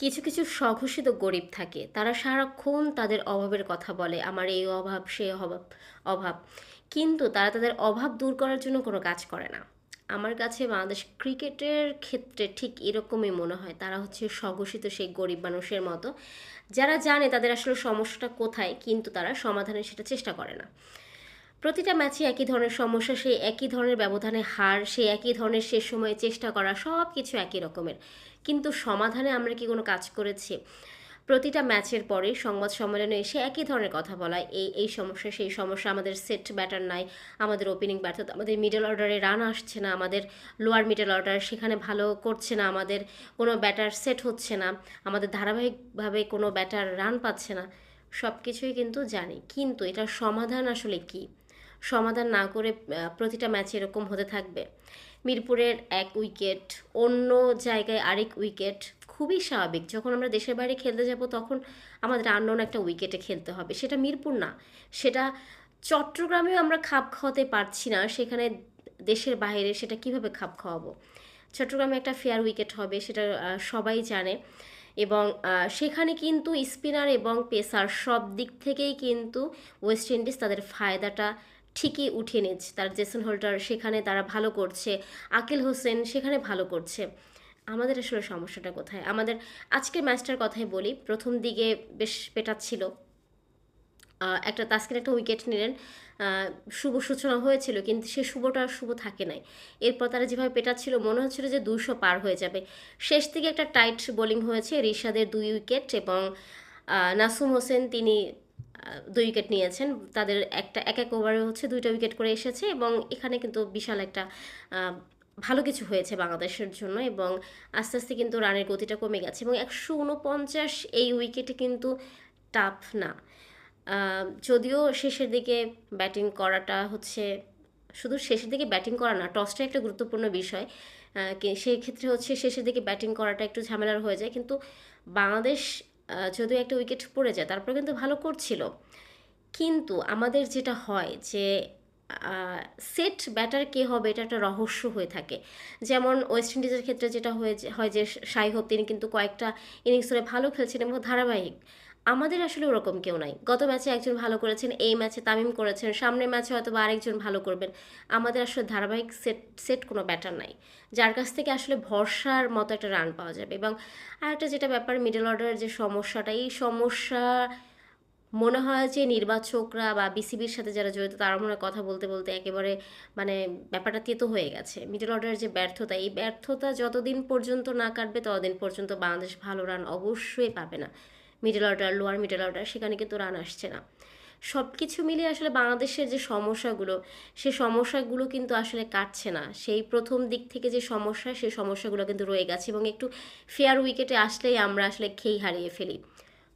কিছু কিছু স্বঘোষিত গরিব থাকে। তারা সারাক্ষণ তাদের অভাবের কথা বলে, আমার এই অভাব, সে অভাব অভাব। কিন্তু তারা তাদের অভাব দূর করার জন্য কোনো কাজ করে না। আমার কাছে বাংলাদেশ ক্রিকেটের ক্ষেত্রে ঠিক এরকমই মনে হয়। তারা হচ্ছে স্বঘোষিত সেই গরিব মানুষের মতো। যারা জানে তাদের আসলে সমস্যাটা কোথায়, কিন্তু তারা সমাধানের সেটা চেষ্টা করে না। প্রতিটা ম্যাচে একই ধরনের সমস্যা, সেই একই ধরনের ব্যবধানে হার, সেই একই ধরনের শেষ সময়ে চেষ্টা করা সব কিছু একই রকমের। কিন্তু সমাধানে আমরা কি কোনো কাজ করেছি? প্রতিটা ম্যাচের পরে সংবাদ সম্মেলনে এসে একই ধরনের কথা বলা, এই এই সমস্যা, সেই সমস্যা, আমাদের সেট ব্যাটার নাই, আমাদের ওপেনিং ব্যর্থতা, আমাদের মিডল অর্ডারে রান আসছে না, আমাদের লোয়ার মিডল অর্ডার সেখানে ভালো করছে না, আমাদের কোনো ব্যাটার সেট হচ্ছে না, আমাদের ধারাবাহিকভাবে কোনো ব্যাটার রান পাচ্ছে না সব কিছুই কিন্তু জানি। কিন্তু এটার সমাধান আসলে কী? সমাধান না করে প্রতিটা ম্যাচে এরকম হতে থাকবে। মিরপুরের এক উইকেট, অন্য জায়গায় আরেক উইকেট, খুবই স্বাভাবিক। যখন আমরা দেশের বাইরে খেলতে যাব, তখন আমাদের আননোন একটা উইকেটে খেলতে হবে। সেটা মিরপুর না। সেটা চট্টগ্রামেও আমরা খাপ খাওয়াতে পারছি না। সেখানে দেশের বাইরে সেটা কীভাবে খাপ খাওয়াবো? চট্টগ্রামে একটা ফেয়ার উইকেট হবে, সেটা সবাই জানে। এবং সেখানে কিন্তু স্পিনার এবং পেসার সব দিক থেকেই কিন্তু ওয়েস্ট ইন্ডিজ তাদের ফায়দাটা ঠিকই উঠিয়ে নিচ্ছে। তার জেসন হোল্ডার সেখানে তারা ভালো করছে, আকিল হোসেন সেখানে ভালো করছে। আমাদের আসলে সমস্যাটা কোথায়? আমাদের আজকের ম্যাচটার কথাই বলি, প্রথম দিকে বেশ পেটাচ্ছিল। একটা তাস্কিন একটা উইকেট নিলেন। শুভ সূচনা হয়েছিল, কিন্তু সে শুভটা আর শুভ থাকে নাই। এরপর তারা যেভাবে পেটাচ্ছিল, মনে হচ্ছিল যে দুশো পার হয়ে যাবে। শেষ দিকে একটা টাইট বোলিং হয়েছে রিশাদের দুই উইকেট এবং নাসুম হোসেন তিনি দুই উইকেট নিয়েছেন। তাদের একটা, এক এক ওভারে হচ্ছে দুইটা উইকেট করে এসেছে এবং এখানে কিন্তু বিশাল একটা ভালো কিছু হয়েছে বাংলাদেশের জন্য এবং আস্তে আস্তে কিন্তু রানের গতিটা কমে গেছে এবং একশো উনপঞ্চাশ এই উইকেটে কিন্তু টাফ না। যদিও শেষের দিকে ব্যাটিং করাটা হচ্ছে, শুধু শেষের দিকে ব্যাটিং করা না টসটা একটা গুরুত্বপূর্ণ বিষয়। সেই ক্ষেত্রে হচ্ছে শেষের দিকে ব্যাটিং করাটা একটু ঝামেলার হয়ে যায়। কিন্তু বাংলাদেশ যদিও একটা উইকেট পড়ে যায়, তারপর কিন্তু ভালো করছিল। কিন্তু আমাদের যেটা হয় যে সেট ব্যাটার কে হবে এটা একটা রহস্য হয়ে থাকে। যেমন ওয়েস্ট ইন্ডিজের ক্ষেত্রে যেটা হয়ে হয় যে সাই হোপ তিনি কিন্তু কয়েকটা ইনিংস ধরে ভালো খেলছেন এবং ধারাবাহিক। আমাদের আসলে ওরকম কেউ নাই। গত ম্যাচে একজন ভালো করেছেন, এই ম্যাচে তামিম করেছেন, সামনের ম্যাচে হয়তো বা আরেকজন ভালো করবেন। আমাদের আসলে ধারাবাহিক সেট সেট কোনো ব্যাটার নাই। যার কাছ থেকে আসলে ভরসার মতো একটা রান পাওয়া যাবে। এবং আরেকটা যেটা ব্যাপার মিডল অর্ডারের যে সমস্যাটা, এই সমস্যা মনে হয় যে নির্বাচকরা বা বিসিবির সাথে যারা জড়িত, তারা মনে হয় কথা বলতে বলতে একেবারে মানে ব্যাপারটা তেতো হয়ে গেছে। মিডল অর্ডারের যে ব্যর্থতা, এই ব্যর্থতা যতদিন পর্যন্ত না কাটবে, ততদিন পর্যন্ত বাংলাদেশ ভালো রান অবশ্যই পাবে না। Middle order lower middle order সেখানে কিন্তু রান আসছে না। সব কিছু মিলিয়ে আসলে বাংলাদেশের যে সমস্যাগুলো, সে সমস্যাগুলো কিন্তু আসলে কাটছে না। সেই প্রথম দিক থেকে যে সমস্যা সেই সমস্যাগুলো কিন্তু রয়ে গেছে এবং একটু ফেয়ার উইকেটে আসলেই আমরা আসলে খেই হারিয়ে ফেলি।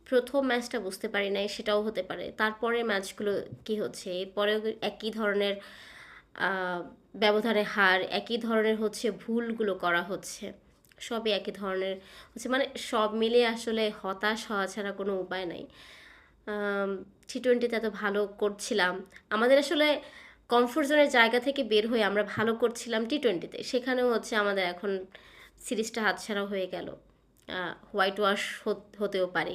প্রথম ম্যাচটা বুঝতে পারি নাই, সেটাও হতে পারে। তারপরে ম্যাচগুলো কি হচ্ছে? এরপরেও একই ধরনের ব্যবধানে হার, একই ধরনের হচ্ছে ভুলগুলো করা হচ্ছে। সবই একই ধরনের। হচ্ছে মানে সব মিলে আসলে হতাশ হওয়া ছাড়া কোনো উপায় নাই। টি টোয়েন্টিতে এত ভালো করছিলাম। আমাদের আসলে কমফোর্ট জোনের জায়গা থেকে বের হয়ে আমরা ভালো করছিলাম টি টোয়েন্টিতে সেখানেও হচ্ছে আমাদের এখন সিরিজটা হাতছাড়া হয়ে গেল। হোয়াইট ওয়াশ হতেও পারে।